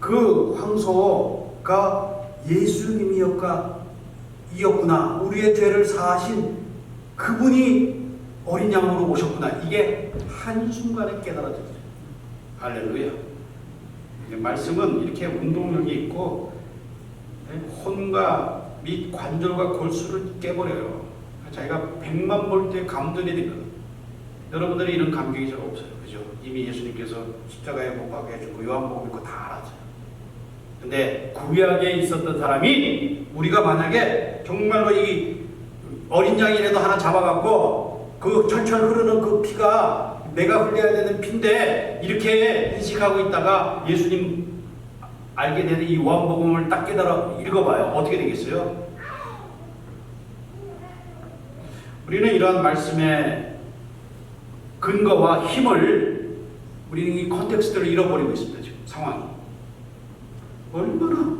그 황소가 예수님이었가 이었구나. 우리의 죄를 사하신 그분이 어린 양으로 오셨구나. 이게 한순간에 깨달아졌어요 할렐루야. 말씀은 이렇게 운동력이 있고 네, 혼과 및 관절과 골수를 깨버려요. 자기가 백만 볼트의 감전이 되거든 여러분들이 이런 감격이 잘 없어요 그죠 이미 예수님께서 십자가에 못 박게 해주고 요한복음 읽고 다 알았어요 근데 구약에 있었던 사람이 우리가 만약에 정말로 이 어린 양이라도 하나 잡아갖고 그 철철 흐르는 그 피가 내가 흘려야 되는 피인데 이렇게 인식하고 있다가 예수님 알게 되는 이 요한복음을 딱 깨달아 읽어봐요. 어떻게 되겠어요? 우리는 이러한 말씀의 근거와 힘을 우리는 이 컨텍스트를 잃어버리고 있습니다. 지금 상황이. 얼마나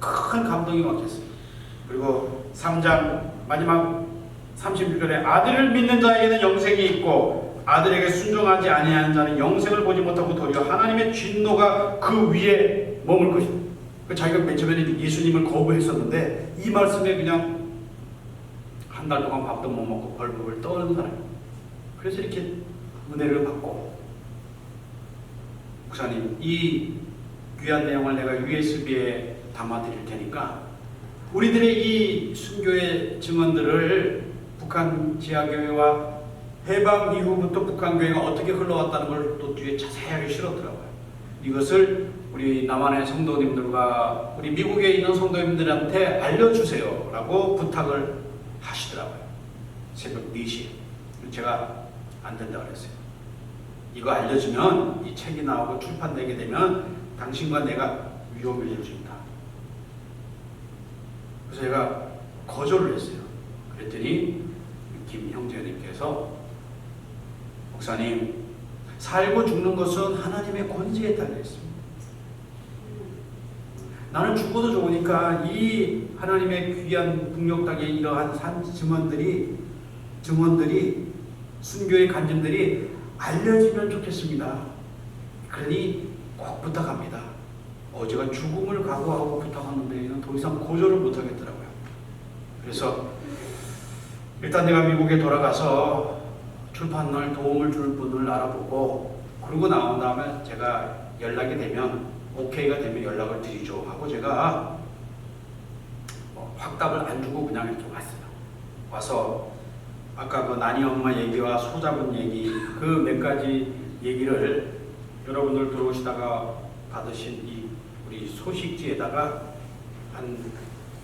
큰 감동이 왔겠어요. 그리고 3장 마지막 36절에 아들을 믿는 자에게는 영생이 있고 아들에게 순종하지 아니하는 자는 영생을 보지 못하고 도리어 하나님의 진노가 그 위에 머물 것이다. 그 자기가 맨 처음에는 예수님을 거부했었는데 이 말씀에 그냥 한 달 동안 밥도 못 먹고 벌벌 떠는 사람. 그래서 이렇게 은혜를 받고 목사님 이 귀한 내용을 내가 USB에 담아드릴 테니까 우리들의 이 순교의 증언들을 북한 지하교회와 해방 이후부터 북한 교회가 어떻게 흘러왔다는 걸 또 뒤에 자세하게 실었더라고요. 이것을 우리 남한의 성도님들과 우리 미국에 있는 성도님들한테 알려주세요라고 부탁을 하시더라고요. 새벽 4시에. 제가 안 된다고 그랬어요. 이거 알려주면 이 책이 나오고 출판되게 되면 당신과 내가 위험해집니다. 그래서 제가 거절을 했어요. 그랬더니 김 형제님께서 목사님 살고 죽는 것은 하나님의 권세에 달려 있습니다. 나는 죽어도 좋으니까 이 하나님의 귀한 북녘 땅에 이러한 산 증언들이 증언들이 순교의 간증들이 알려지면 좋겠습니다. 그러니 꼭 부탁합니다. 어제가 죽음을 각오하고 부탁하는데 더 이상 고절을 못하겠더라고요. 그래서 일단 내가 미국에 돌아가서 출판을 도움을 줄 분을 알아보고 그러고 나온 다음에 제가 연락이 되면 오케이가 되면 연락을 드리죠 하고 제가 뭐 확답을 안 주고 그냥 이렇게 왔어요. 와서 아까 그 나니 엄마 얘기와 소자분 얘기 그 몇 가지 얘기를 여러분들 들어오시다가 받으신 이 우리 소식지에다가 한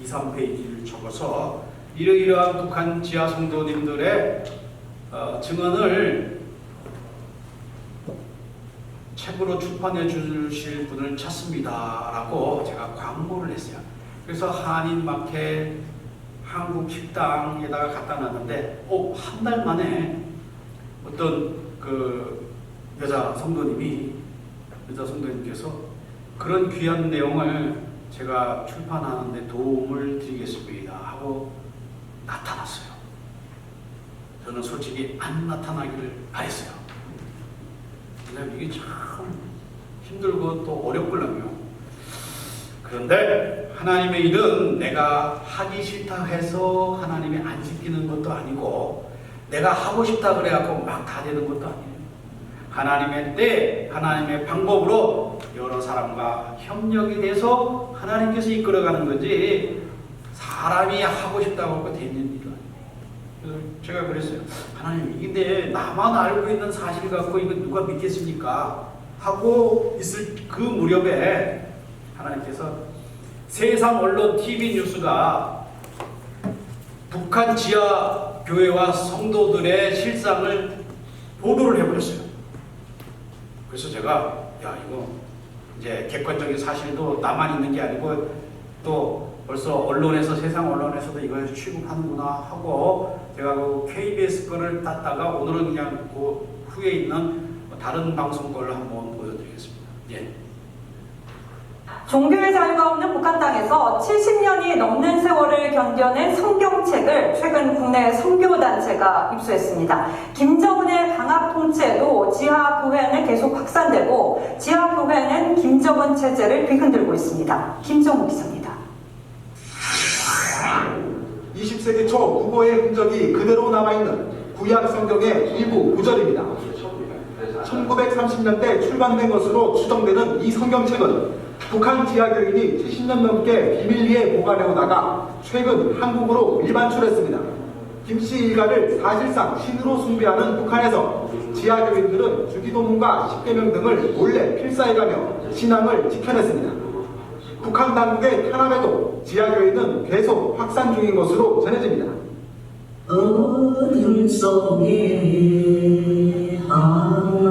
2, 3페이지를 적어서 이러이러한 북한 지하 성도님들의 어, 증언을 책으로 출판해 주실 분을 찾습니다라고 제가 광고를 했어요. 그래서 한인마켓, 한국 식당에다가 갖다 놨는데, 어, 한 달 만에 어떤 그 여자 성도님이, 여자 성도님께서 그런 귀한 내용을 제가 출판하는데 도움을 드리겠습니다 하고 나타났어요. 저는 솔직히 안 나타나기를 바랬어요. 왜냐면 이게 참 힘들고 또 어렵걸랑요. 그런데 하나님의 일은 내가 하기 싫다 해서 하나님이 안 시키는 것도 아니고 내가 하고 싶다 그래갖고 막 다 되는 것도 아니에요. 하나님의 때, 하나님의 방법으로 여러 사람과 협력이 돼서 하나님께서 이끌어가는 거지 사람이 하고 싶다고 하고 되는 일은 아니에요. 제가 그랬어요. 하나님, 근데 나만 알고 있는 사실 갖고 이거 누가 믿겠습니까? 하고 있을 그 무렵에 하나님께서 세상 언론 TV 뉴스가 북한 지하 교회와 성도들의 실상을 보도를 해버렸어요. 그래서 제가 야 이거 이제 객관적인 사실도 나만 있는 게 아니고 또 벌써 언론에서 세상 언론에서도 이걸 취급하는구나 하고 제가 그 KBS 거를 땄다가 오늘은 그냥 그 후에 있는 다른 방송 걸로 한번 보여드리겠습니다. 예. 종교의 자유가 없는 북한 땅에서 70년이 넘는 세월을 견뎌낸 성경책을 최근 국내 선교단체가 입수했습니다. 김정은의 강압 통치에도 지하교회는 계속 확산되고 지하교회는 김정은 체제를 뒤흔들고 있습니다. 김정우 기자입니다. 20세기 초 국어의 흔적이 그대로 남아있는 구약 성경의 일부 구절입니다. 1930년대 출간된 것으로 추정되는 이 성경책은 북한 지하교인이 70년 넘게 비밀리에 보관해오다가 최근 한국으로 일반출했습니다. 김씨 일가를 사실상 신으로 숭배하는 북한에서 지하교인들은 주기도문과 십계명 등을 몰래 필사해가며 신앙을 지켜냈습니다. 북한 당국의 탄압에도 지하교인은 계속 확산 중인 것으로 전해집니다. 어둠 속에 항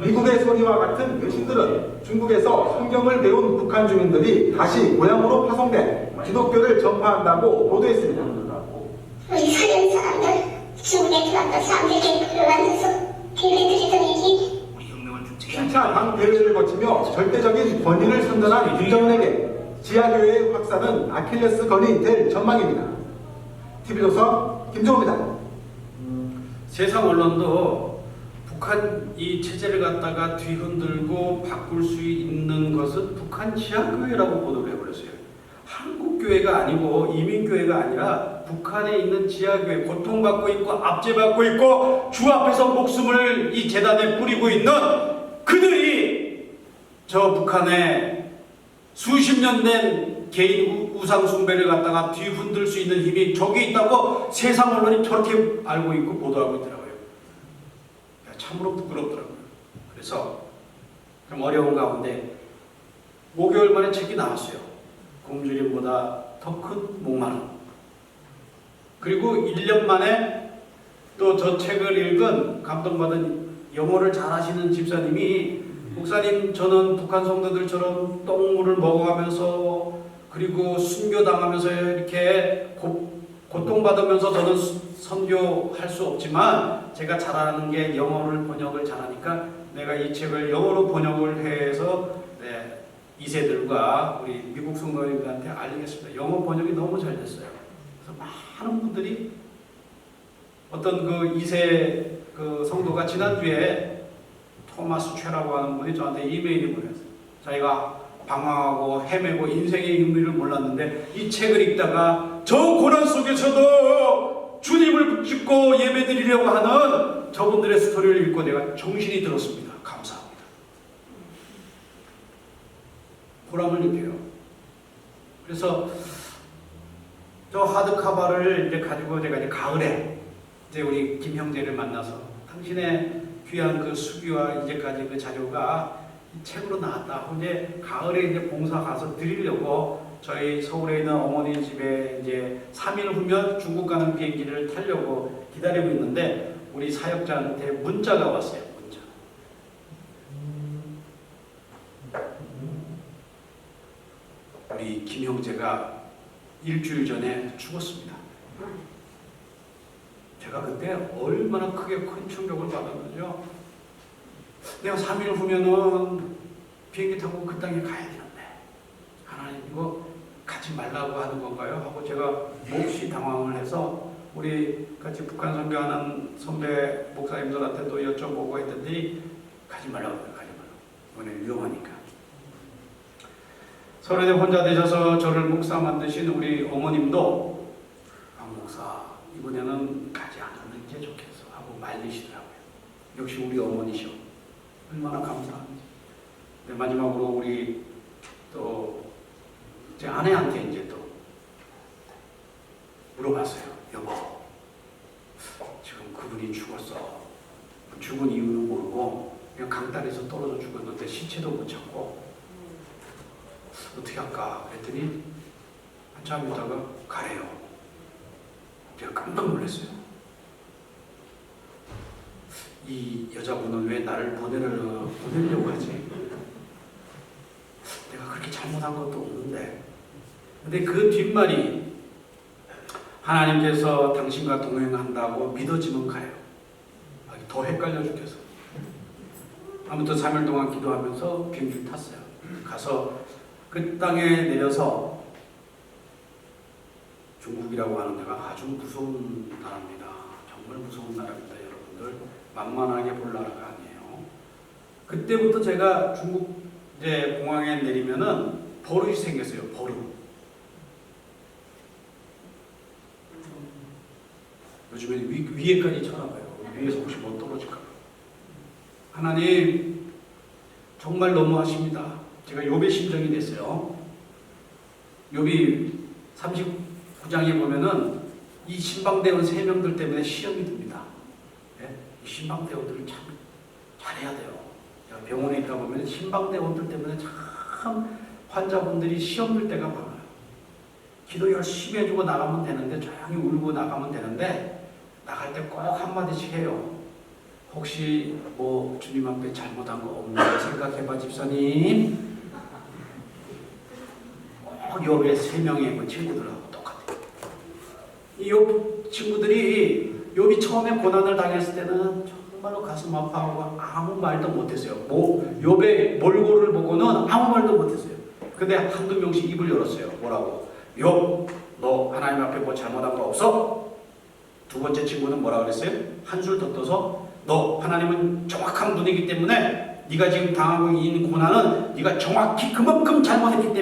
미국의 소리와 같은 외신들은 중국에서 성경을 배운 북한 주민들이 다시 고향으로 파송돼 기독교를 전파한다고 보도했습니다. 우리 서양 사람들, 중국에 들어왔던 사람들에게 불러가면서 걔네들이던 얘기 신차 당 대회를 거치며 절대적인 권위를 선전한 김정은에게 지하교회의 확산은 아킬레스 건이 될 전망입니다. TV조선 김정우입니다. 세상 언론도 북한 이 체제를 갖다가 뒤흔들고 바꿀 수 있는 것은 북한 지하교회라고 보도를 해버렸어요. 한국교회가 아니고 이민교회가 아니라 북한에 있는 지하교회 고통받고 있고 압제받고 있고 주 앞에서 목숨을 이 재단에 뿌리고 있는 그들이 저 북한에 수십 년 된 개인 우- 우상 숭배를 갖다가 뒤흔들 수 있는 힘이 저기 있다고 세상 언론이 저렇게 알고 있고 보도하고 있더라고요. 야, 참으로 부끄럽더라고요. 그래서 좀 어려운 가운데 5개월 만에 책이 나왔어요. 굶주림보다 더 큰 목마름. 그리고 1년 만에 또 저 책을 읽은 감동받은 영어를 잘하시는 집사님이 목사님 저는 북한 성도들처럼 똥물을 먹어가면서 그리고 순교당하면서 이렇게 고, 고통받으면서 저는 수- 선교할 수 없지만 제가 잘하는 게 영어를 번역을 잘하니까 내가 이 책을 영어로 번역을 해서 네, 이세들과 우리 미국 성도님들한테 알리겠습니다. 영어 번역이 너무 잘 됐어요. 그래서 많은 분들이 어떤 그 이세 그 성도가 지난주에 토마스 최라고 하는 분이 저한테 이메일이 보냈어요. 자기가 방황하고 헤매고 인생의 의미를 몰랐는데 이 책을 읽다가 저 고난 속에서도 주님을 붙잡고 예배드리려고 하는 저분들의 스토리를 읽고 내가 정신이 들었습니다. 감사합니다. 보람을 느껴요. 그래서 저 하드카바를 이제 가지고 제가 이제 가을에 이제 우리 김 형제를 만나서 당신의 귀한 그 수기와 이제까지 그 자료가 이 책으로 나왔다. 이제 가을에 이제 봉사 가서 드리려고 저희 서울에 있는 어머니 집에 이제 3일 후면 중국 가는 비행기를 타려고 기다리고 있는데 우리 사역자한테 문자가 왔어요. 문자. 우리 김 형제가 일주일 전에 죽었습니다. 제가 그때 얼마나 크게 큰 충격을 받았는지요. 내가 3일 후면은 비행기 타고 그 땅에 가야 되는데 하나님 이거 가지 말라고 하는 건가요? 하고 제가 몹시 당황을 해서 우리 같이 북한 선교하는 선배 목사님들한테도 여쭤보고 했더니 가지 말라고 해요. 가지 말라고. 이번에 위험하니까. 서른에 혼자 되셔서 저를 목사 만드신 우리 어머님도 강 목사 이번에는 가지 않는 게 좋겠어 하고 말리시더라고요. 역시 우리 어머니셔. 얼마나. 네, 마지막으로 우리 또 제 아내한테 이제 또 물어봤어요. 여보, 지금 그분이 죽었어. 죽은 이유는 모르고 그냥 강다리에서 떨어져 죽었는데 시체도 못 찾고 어떻게 할까 그랬더니 한참 있다가 가래요. 제가 깜짝 놀랐어요. 이 여자분은 왜 나를 보내려, 보내려고 하지? 내가 그렇게 잘못한 것도 없는데. 근데 그 뒷말이 하나님께서 당신과 동행한다고 믿어지면 가요. 더 헷갈려 죽겠어. 아무튼 3일 동안 기도하면서 비행기를 탔어요. 가서 그 땅에 내려서 중국이라고 하는 데가 아주 무서운 나라입니다. 정말 무서운 나라입니다, 여러분 들. 만만하게 볼 나라가 아니에요. 그때부터 제가 중국 이제 공항에 내리면은 버릇이 생겼어요. 버릇. 요즘에 위, 위에까지 쳐다봐요. 위에서 혹시 뭐 떨어질까 봐. 하나님 정말 너무하십니다. 제가 욥의 심정이 됐어요. 욥이 39장에 보면은 이 신방대원 세 명들 때문에 시험이 듭니다. 예? 이 신방대원들을 참 잘해야 돼요. 병원에 있다 보면 신방대원들 때문에 참 환자분들이 시험 들 때가 많아요. 기도 열심히 해주고 나가면 되는데 조용히 울고 나가면 되는데 나갈 때 꼭 한마디씩 해요. 혹시 뭐 주님 앞에 잘못한 거 없나 생각해봐 집사님. 꼭 옆에 세 명의 그 친구들하고 똑같아요. 이옆 친구들이 욥이 처음에 고난을 당했을 때는 정말로 가슴 아파하고 아무 말도 못했어요. 뭐 욥의 몰골을 보고는 아무 말도 못했어요. 근데 한두 명씩 입을 열었어요. 뭐라고? 욥, 너 하나님 앞에 뭐 잘못한 거 없어? 두 번째 친구는 뭐라 그랬어요? 한술 더 떠서 너 하나님은 정확한 분이기 때문에 네가 지금 당하고 있는 고난은 네가 정확히 그만큼 잘못했기 때문에